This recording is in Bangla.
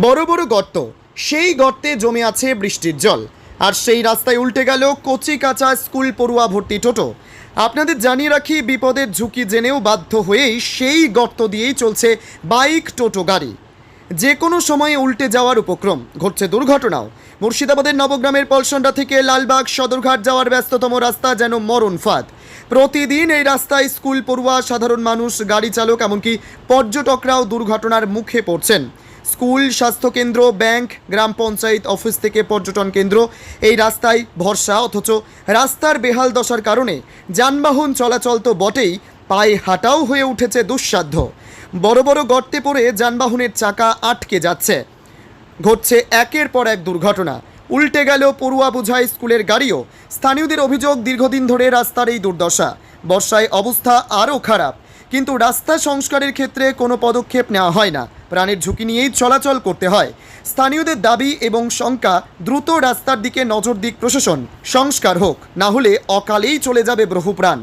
বড় বড় গর্ত, সেই গর্তে জমে আছে বৃষ্টির জল। আর সেই রাস্তায় উল্টে গেল কচি কাঁচা স্কুল পড়ুয়া ভর্তি টোটো। আপনাদের জানিয়ে রাখি, বিপদের ঝুঁকি জেনেও বাধ্য হয়েই সেই গর্ত দিয়েই চলছে বাইক টোটো গাড়ি। যে কোনো সময়ে উল্টে যাওয়ার উপক্রম, ঘটছে দুর্ঘটনাও। মুর্শিদাবাদের নবগ্রামের পলসন্ডা থেকে লালবাগ সদরঘাট যাওয়ার ব্যস্ততম রাস্তা যেন মরণ ফাঁদ। প্রতিদিন এই রাস্তায় স্কুল পড়ুয়া সাধারণ মানুষ, গাড়ি চালক, এমনকি পর্যটকরাও দুর্ঘটনার মুখে পড়ছেন। স্কুল স্বাস্থ্যকেন্দ্র ব্যাংক, গ্রাম পঞ্চায়েত, অফিস থেকে পর্যটন কেন্দ্র। এই রাস্তায় ভরসা, অথচ রাস্তার বেহাল দশার কারণে যানবাহন চলাচল তো বটেই, পায়ে হাঁটাও হয়ে উঠেছে দুঃসাধ্য। বড় বড় গর্তে পড়ে যানবাহনের চাকা আটকে যাচ্ছে। ঘটছে একের পর এক দুর্ঘটনা। উল্টে গেল পড়ুয়া বোঝাই স্কুলের গাড়িও। স্থানীয়দের অভিযোগ, দীর্ঘদিন ধরে রাস্তার এই দুর্দশা। বর্ষায় অবস্থা আরও খারাপ। কিন্তু রাস্তা সংস্কারের ক্ষেত্রে কোনো পদক্ষেপ নেওয়া হয় না। প্রাণের ঝুঁকি নিয়েই চলাচল করতে হয়। স্থানীয়দের দাবি এবং শঙ্কা, দ্রুত রাস্তার দিকে নজর দিক প্রশাসন। সংস্কার হোক, না হলে অকালেই চলে যাবে বহু প্রাণ